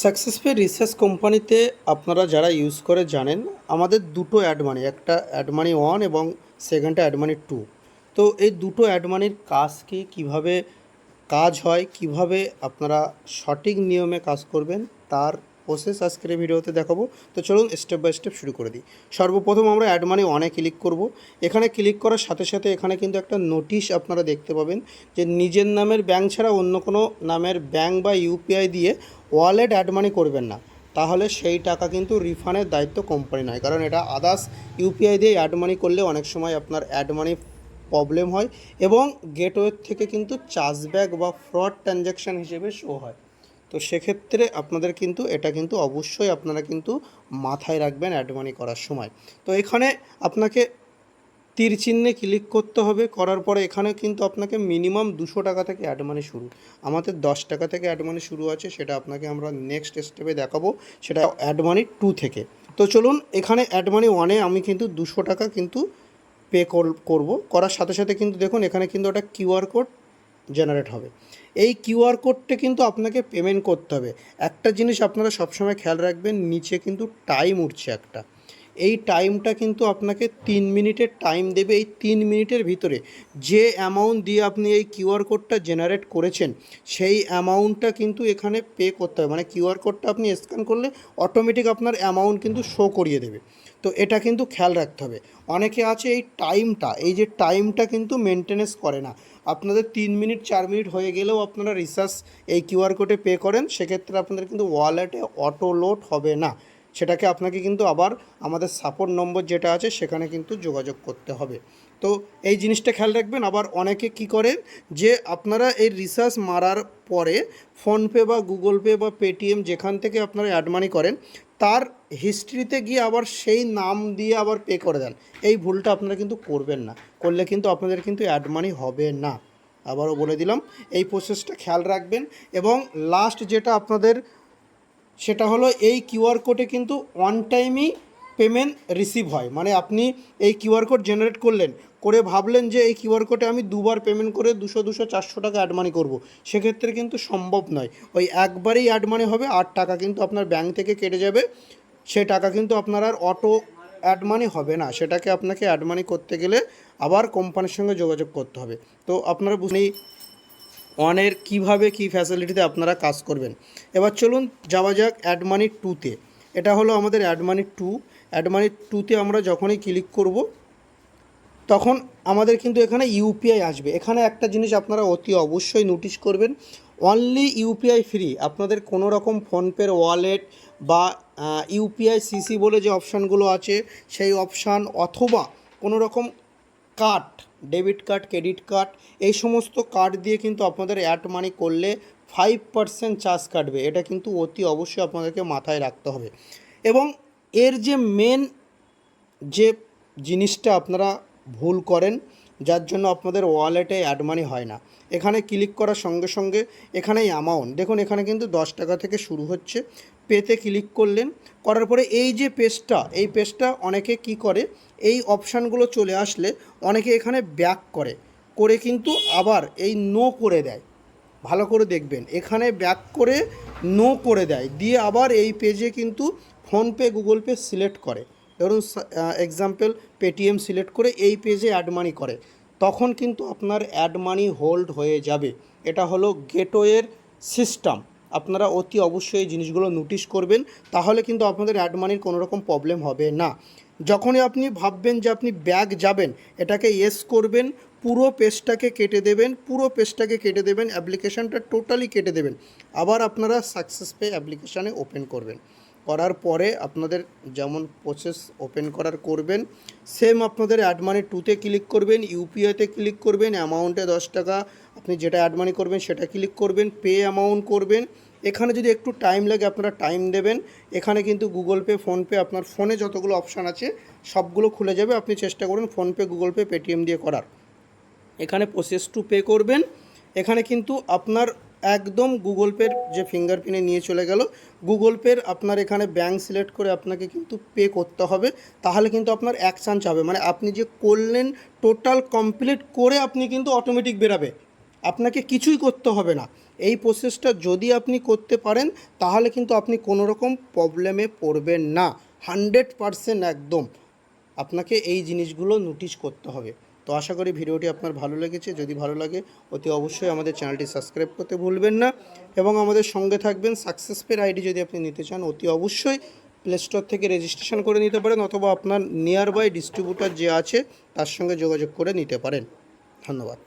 Successful research কোম্পানিতে আপনারা যারা ইউজ করে জানেন, আমাদের দুটো অ্যাড মানি একটা অ্যাড মানি ওয়ান এবং সেকেন্ডটা অ্যাড মানি টু তো এই দুটো অ্যাড মানির কাজ কি কীভাবে কাজ হয়, কীভাবে আপনারা সঠিক নিয়মে কাজ করবেন, তার প্রসেস আজকের এই ভিডিওতে দেখাবো। তো চলুন স্টেপ বাই স্টেপ শুরু করে দিই। সর্বপ্রথম আমরা অ্যাড মানি ওয়ানে ক্লিক করব। এখানে ক্লিক করার সাথে সাথে এখানে কিন্তু একটা নোটিশ আপনারা দেখতে পাবেন যে নিজের নামের ব্যাংক ছাড়া অন্য কোনো নামের ব্যাংক বা ইউপিআই দিয়ে ওয়ালেট অ্যাড মানি করবেন না। তাহলে সেই টাকা কিন্তু রিফান্ডের দায়িত্ব কোম্পানি নয়। কারণ এটা আদার্স ইউপিআই দিয়ে অ্যাড মানি করলে অনেক সময় আপনার অ্যাড মানি প্রবলেম হয় এবং গেটওয়ে থেকে কিন্তু চার্জব্যাক বা ফ্রড ট্রানজ্যাকশান হিসেবে শো হয়। তো সেক্ষেত্রে আপনাদের কিন্তু, এটা কিন্তু অবশ্যই আপনারা কিন্তু মাথায় রাখবেন অ্যাড মানি করার সময়। তো এখানে আপনাকে তীর চিহ্নে ক্লিক করতে হবে, করার পরে এখানে কিন্তু আপনাকে মিনিমাম দুশো টাকা থেকে অ্যাড মানি শুরু। আমাদের দশ টাকা থেকে অ্যাড মানি শুরু আছে, সেটা আপনাকে আমরা নেক্সট স্টেপে দেখাবো, সেটা অ্যাড মানি টু থেকে। তো চলুন, এখানে অ্যাড মানি ওয়ানে আমি কিন্তু দুশো টাকা কিন্তু পে করব। করার সাথে সাথে কিন্তু দেখুন, এখানে কিন্তু একটা কিউআর কোড জেনারেট হবে। এই কিউআর কোডটা কিন্তু আপনাকে পেমেন্ট করতে হবে। একটা জিনিস আপনারা সবসময় খেয়াল রাখবেন, নিচে কিন্তু টাইম উঠছে একটা। এই টাইমটা কিন্তু আপনাকে তিন মিনিটের টাইম দেবে এই তিন মিনিটের ভিতরে। যে অ্যামাউন্ট দিয়ে আপনি এই কিউআর কোডটা জেনারেট করেছেন, সেই অ্যামাউন্টটা কিন্তু এখানে পে করতে হবে। মানে কিউআর কোডটা আপনি স্ক্যান করলে অটোমেটিক আপনার অ্যামাউন্ট কিন্তু শো করিয়ে দেবে। তো এটা কিন্তু খেয়াল রাখতে হবে। অনেকে আছে এই টাইমটা এই যে টাইমটা কিন্তু মেনটেনেন্স করে না। আপনাদের তিন মিনিট, চার মিনিট হয়ে গেলেও আপনারা রিসার্চ এই কিউআর কোডে পে করেন, সেক্ষেত্রে আপনাদের কিন্তু ওয়ালেটে অটো লোড হবে না। সেটাকে আপনাকে কিন্তু আবার আমাদের সাপোর্ট নম্বর যেটা আছে সেখানে কিন্তু যোগাযোগ করতে হবে। তো এই জিনিসটা খেয়াল রাখবেন, আবার অনেকে কি করেন যে আপনারা এই রিসার্চ মারার পরে ফোনপে বা গুগল পে বা পেটিএম যেখান থেকে আপনারা অ্যাড মানি করেন, তার হিস্ট্রিতে গিয়ে আবার সেই নাম দিয়ে আবার পে করে দেন। এই ভুলটা আপনারা কিন্তু করবেন না। করলে কিন্তু আপনাদের কিন্তু অ্যাড মানি হবে না। আবারও বলে দিলাম, এই প্রসেসটা খেয়াল রাখবেন এবং লাস্ট যেটা আপনাদের সেটা হলো এই কিউআর কোডে কিন্তু ওয়ান টাইমই পেমেন্ট রিসিভ হয়। মানে আপনি এই কিউআর কোড জেনারেট করলেন, করে ভাবলেন যে এই কিউআর কোডে আমি দুবার পেমেন্ট করে দুশো দুশো, চারশো টাকা অ্যাড মানি করব। সেক্ষেত্রে কিন্তু সম্ভব নয়। ওই একবারেই অ্যাড মানি হবে, আর টাকা কিন্তু আপনার ব্যাংক থেকে কেটে যাবে। সে টাকা কিন্তু আপনার আর অটো অ্যাড মানি হবে না। সেটাকে আপনাকে অ্যাড মানি করতে গেলে আবার কোম্পানির সঙ্গে যোগাযোগ করতে হবে। তো আপনারা বুঝলেই ওয়ানের কীভাবে কী ফ্যাসিলিটিতে আপনারা কাজ করবেন। এবার চলুন যাওয়া যাক অ্যাডমানি টুতে এটা হলো আমাদের অ্যাডমানি টু অ্যাডমানি টুতে আমরা যখনই ক্লিক করব, তখন আমাদের কিন্তু এখানে ইউপিআই আসবে। এখানে একটা জিনিস আপনারা অতি অবশ্যই নোটিশ করবেন অনলি ইউপিআই ফ্রি আপনাদের কোনো রকম ফোনপের ওয়ালেট বা ইউপিআই সিসি বলে যে অপশানগুলো আছে, সেই অপশান অথবা কোনো রকম card, debit card, credit card, এই সমস্ত কার্ড দিয়ে কিন্তু আপনাদের অ্যাড মানি করলে ফাইভ পার্সেন্ট চার্জ কাটবে। এটা কিন্তু অতি অবশ্যই আপনাদেরকে মাথায় রাখতে হবে। এবং এর যে মেন যে জিনিসটা আপনারা ভুল করেন, যার জন্য আপনাদের ওয়ালেটে অ্যাড মানি হয় না। এখানে ক্লিক করার সঙ্গে সঙ্গে এখানে অ্যামাউন্ট দেখুন, এখানে কিন্তু দশ টাকা থেকে শুরু হচ্ছে। পেতে ক্লিক করলেন। করার পরে এই যে পেজটা, এই পেজটা অনেকে কি করে, এই অপশানগুলো চলে আসলে অনেকে এখানে ব্যাক করে। করে কিন্তু আবার এই নো করে দেয়। ভালো করে দেখবেন। এখানে ব্যাক করে নো করে দেয়। দিয়ে আবার এই পেজে কিন্তু ফোনপে, গুগল পে সিলেক্ট করে। ধরুন এক্সাম্পল পেটিএম সিলেক্ট করে এই পেজে অ্যাড মানি করে। তখন কিন্তু আপনার অ্যাড মানি হোল্ড হয়ে যাবে। এটা হলো গেটওয়ের সিস্টেম আপনারা অতি অবশ্যই এই জিনিসগুলো নোটিশ করবেন, তাহলে কিন্তু আপনাদের অ্যাড মানির কোনো রকম প্রবলেম হবে না। যখনই আপনি ভাববেন যে আপনি ব্যাগ যাবেন, এটাকে ইয়েস করবেন, পুরো পেজটাকে কেটে দেবেন, পুরো পেজটাকে কেটে দেবেন অ্যাপ্লিকেশানটা টোটালি কেটে দেবেন, আবার আপনারা সাকসেস পেয়ে অ্যাপ্লিকেশানে ওপেন করবেন। করার পরে আপনাদের যেমন প্রসেস ওপেন করার করবেন সেম আপনাদের অ্যাড মানি টুতে ক্লিক করবেন ইউপিআইতে ক্লিক করবেন অ্যামাউন্টে দশ টাকা, আপনি যেটা অ্যাড মানি করবেন সেটা ক্লিক করবেন পে অ্যামাউন্ট করবেন। এখানে যদি একটু টাইম লাগে আপনারা টাইম দেবেন। এখানে কিন্তু গুগল পে ফোনপে আপনার ফোনে যতগুলো অপশান আছে, সবগুলো খুলে যাবে। আপনি চেষ্টা করুন ফোনপে গুগল পে পেটিএম দিয়ে করার। এখানে প্রসেস টু পে করবেন। এখানে কিন্তু আপনার একদম গুগল পের যে ফিঙ্গারপ্রিন্টে নিয়ে চলে গেল। গুগল পের আপনার এখানে ব্যাঙ্ক সিলেক্ট করে আপনাকে কিন্তু পে করতে হবে। তাহলে কিন্তু আপনার এক চান্স হবে মানে আপনি যে করলেন টোটাল কমপ্লিট করে আপনি কিন্তু অটোমেটিক বেরাবে। আপনাকে কিছুই করতে হবে না। এই প্রসেসটা যদি আপনি করতে পারেন, তাহলে কিন্তু আপনি কোনো রকম প্রবলেমে পড়বেন না। হান্ড্রেড পারসেন্ট একদম। আপনাকে এই জিনিসগুলো নোটিশ করতে হবে। তো আশা করি ভিডিওটি আপনার ভালো লেগেছে। যদি ভালো লাগে, অতি অবশ্যই আমাদের চ্যানেলটি সাবস্ক্রাইব করতে ভুলবেন না এবং আমাদের সঙ্গে থাকবেন সাকসেস পের আইডি যদি আপনি নিতে চান, অতি অবশ্যই প্লে স্টোর থেকে রেজিস্ট্রেশন করে নিতে পারেন অথবা আপনার নিয়ারবাই ডিস্ট্রিবিউটার যে আছে, তার সঙ্গে যোগাযোগ করে নিতে পারেন। ধন্যবাদ।